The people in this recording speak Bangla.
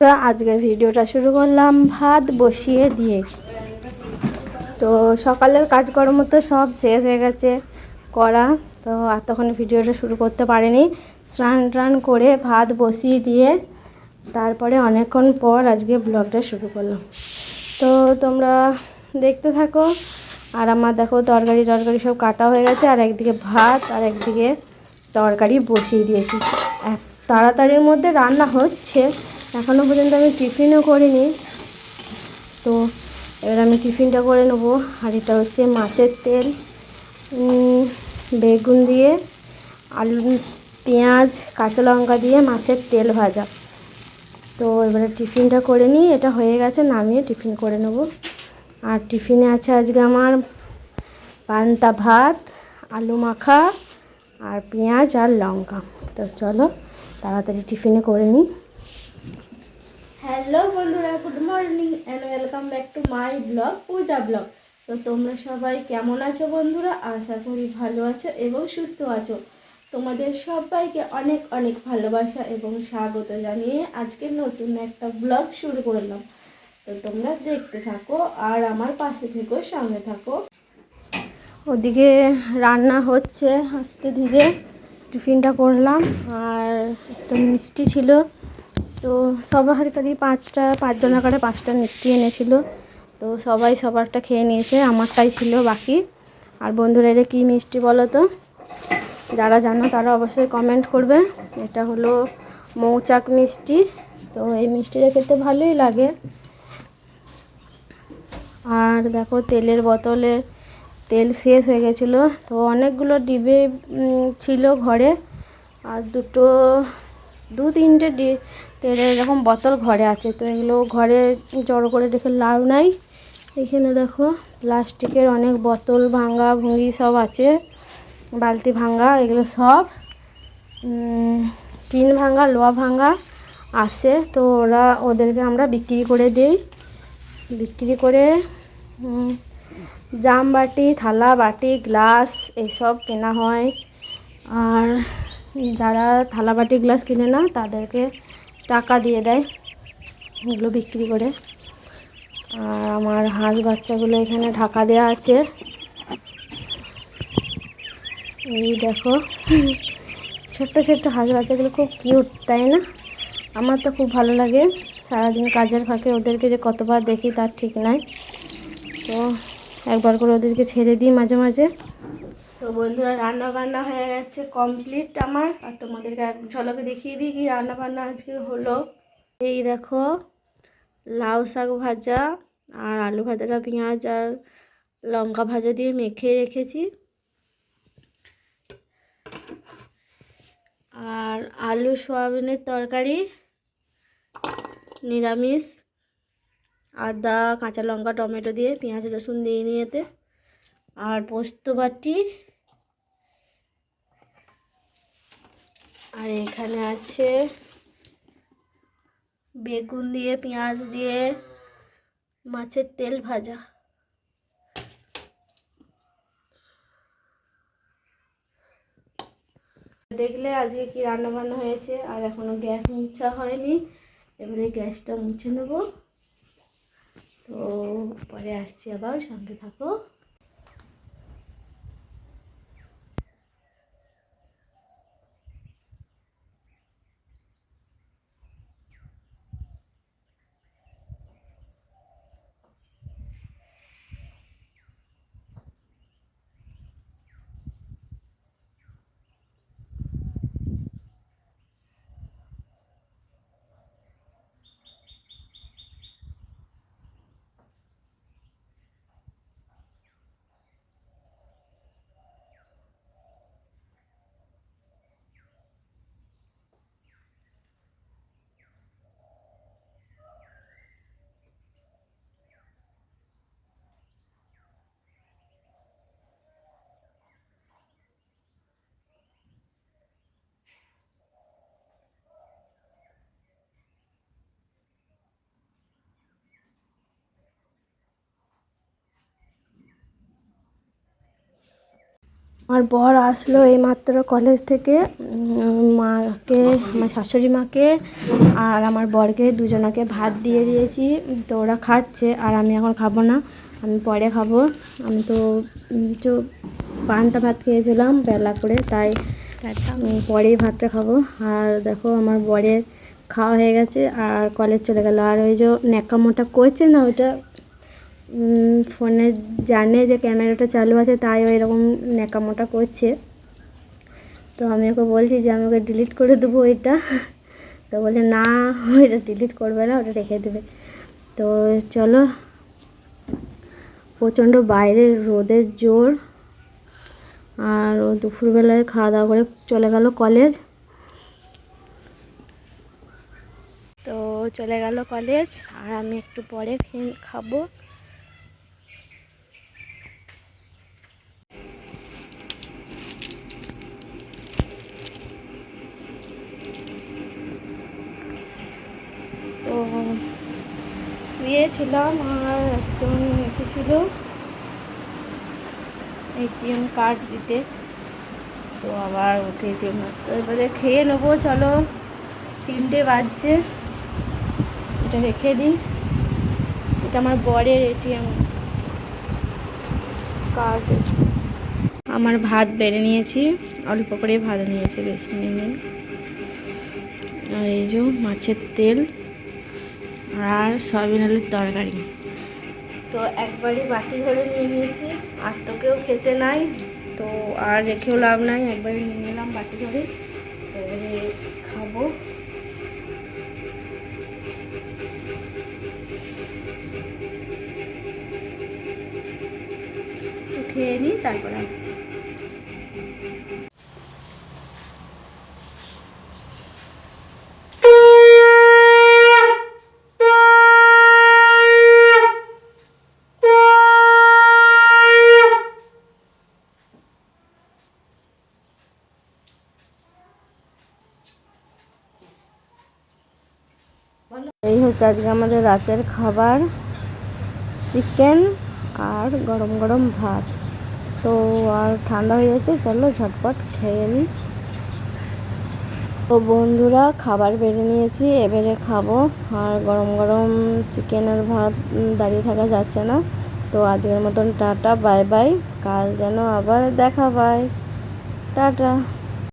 আজকের ভিডিওটা শুরু করলাম। ভাত বসিয়ে দিয়ে। তো সকালের কাজকর্ম তো সব শেষ হয়ে গেছে করা। তো আর তখন ভিডিওটা শুরু করতে পারিনি। স্নান টান করে ভাত বসিয়ে দিয়ে তারপরে অনেকক্ষণ পর আজকে ব্লগটা শুরু করলাম। তো তোমরা দেখতে থাকো। আর আমার দেখো তরকারি, টরকারি সব কাটা হয়ে গেছে। আর একদিকে ভাত, আর একদিকে তরকারি বসিয়ে দিয়েছি। তাড়াতাড়ির মধ্যে রান্না হচ্ছে। এখনও পর্যন্ত আমি টিফিনও করিনি। তো এবার আমি টিফিনটা করে নেব। আর এটা হচ্ছে মাছের তেল বেগুন দিয়ে, আলু, পেঁয়াজ, কাঁচা লঙ্কা দিয়ে মাছের তেল ভাজা। তো এবারে টিফিনটা করে নিই। এটা হয়ে গেছে, নামিয়ে টিফিন করে নেব। আর টিফিনে আছে আজকে আমার পান্তা ভাত, আলু মাখা, আর পেঁয়াজ আর লঙ্কা। তো চলো, তাড়াতাড়ি টিফিনে করে নিই। হ্যালো বন্ধুরা, good morning and welcome back to my blog Puja blog তো তোমরা সবাই কেমন আছো বন্ধুরা? আশা করি ভালো আছো এবং সুস্থ আছো। তোমাদের সবাইকে অনেক অনেক ভালোবাসা এবং স্বাগত জানিয়ে আজকে নতুন একটা ব্লগ শুরু করলাম। তো তোমরা দেখতে থাকো আর আমার পাশে থেকো, সঙ্গে থাকো। ওদিকে রান্না হচ্ছে, আস্তে ধীরে টিফিনটা করলাম আর একটা মিষ্টি ছিল। তো সবার কারি পাঁচটা পাঁচজনের কারে পাঁচটা মিষ্টি এনেছিল। তো সবাই সবারটা খেয়ে নিয়েছে, আমারটাই ছিল বাকি। আর বন্ধুরা, এটা কী মিষ্টি বলো তো? যারা জানো তারা অবশ্যই কমেন্ট করবে। এটা হলো মৌচাক মিষ্টি। তো এই মিষ্টিটা খেতে ভালোই লাগে। আর দেখো, তেলের বোতলে তেল শেষ হয়ে গেছিল। তো অনেকগুলো ডিবে ছিল ঘরে। আর দুটো, দু তিনটে তেলের এরকম বোতল ঘরে আছে, তো এগুলো ঘরে জড়ো করে রেখে লাভ নাই। এখানে দেখো, প্লাস্টিকের অনেক বোতল, ভাঙ্গা ভুঙ্গি সব আছে, বালতি ভাঙ্গা, এগুলো সব। টিন ভাঙ্গা, লোহা ভাঙ্গা আসে তো ওরা ওদেরকে আমরা বিক্রি করে দিই। বিক্রি করে জাম বাটি, থালা বাটি, গ্লাস এইসব কেনা হয়। আর যারা থালা বাটি, গ্লাস কিনে না, তাদেরকে টাকা দিয়ে দেয় এগুলো বিক্রি করে। আর আমার হাঁস বাচ্চাগুলো এখানে ঢাকা দেওয়া আছে। এই দেখো, ছোট্ট ছোট্ট হাঁস বাচ্চাগুলো খুব কিউট তাই না? আমার তো খুব ভালো লাগে। সারাদিন কাজের ফাঁকে ওদেরকে যে কতবার দেখি তার ঠিক নাই। তো একবার করে ওদেরকে ছেড়ে দিই মাঝে মাঝে। তো বন্ধুরা রান্না বান্না হয়ে গেছে কমপ্লিট আমার। আর তোমাদেরকে এক ঝলকে দেখিয়ে দিই কি রান্না বান্না আজকে হলো। এই দেখো, লাউ শাক ভাজা আর আলু ভাজাটা পেঁয়াজ আর লঙ্কা ভাজা দিয়ে মেখে রেখেছি। আর আলু সোয়াবিনের তরকারি, নিরামিষ, আদা, কাঁচা লঙ্কা, টমেটো দিয়ে, পেঁয়াজ, রসুন দিয়ে নিয়েতে। আর পোস্ত বাটি। আর এখানে আছে বেগুন দিয়ে, পেঁয়াজ দিয়ে, মাছের তেল ভাজা। দেখলে আজকে কি রান্না বান্না হয়েছে? আর এখনও গ্যাস মুছা হয়নি। এবারে গ্যাসটা মুছে নেব। তো পরে আসছি আবার, সঙ্গে থাকো। আমার বর আসলো এইমাত্র কলেজ থেকে মাকে, আমার শাশুড়ি মাকে আর আমার বরকে, দুজনাকে ভাত দিয়ে দিয়েছি। তো ওরা খাচ্ছে আর আমি এখন খাব না, আমি পরে খাব। আমি তো একটু পান্তা ভাত খেয়েছিলাম বেলা করে, তাই পরেই ভাতটা খাব। আর দেখো আমার বরের খাওয়া হয়ে গেছে, আর কলেজ চলে গেল। আর ওই যে ন্যাকামোটা করছে না ওইটা ফোনে জানে যে ক্যামেরাটা চালু আছে, তাই ও এরকম ন্যাকামোটা করছে। তো আমি ওকে বলছি যে আমি ওকে ডিলিট করে দেবো এটা। তো বলছে, না, ওইটা ডিলিট করবে না, ওটা রেখে দেবে। তো চলো, প্রচণ্ড বাইরে রোদের জোর। আর ও দুপুরবেলায় খাওয়া দাওয়া করে চলে গেল কলেজ। তো চলে গেল কলেজ, আর আমি একটু পরে খাব তো শুয়েছিলাম আর একজন এসেছিল এটিএম কার্ড দিতে। তো আবার ওকে এটিএম এবারে খেয়ে নেব, চলো। তিনটে বাজছে। এটা রেখে দিই। এটা আমার বরের এটিএম কার্ড এসছে। আমার ভাত বেড়ে নিয়েছি। অল্প করে ভাত নিয়েছি, বেশি নিয়ে আর এই যে মাছের তেল। আর সয়াবিন আলুর তরকারি। তো একবারই বাটি ধরে নিয়ে নিয়েছি। আর তো কেউ খেতে নাই, তো আর রেখেও লাভ নাই, একবারই নিয়ে নিলাম বাটি ধরে। এবারে খাব। খেয়ে নিই তারপরে আসছি। এই হচ্ছে আজকে আমাদের রাতের খাবার, চিকেন আর গরম গরম ভাত। তো আর ঠান্ডা হয়ে যাচ্ছে, চলো ঝটপট খেয়ে নিই তো বন্ধুরা, খাবার বেড়ে নিয়েছি, এবারে খাব। আর গরম গরম চিকেনের ভাত দাঁড়িয়ে থাকা যাচ্ছে না। তো আজকের মতন টাটা, বাই বাই। কাল যেন আবার দেখা পাই টাটা।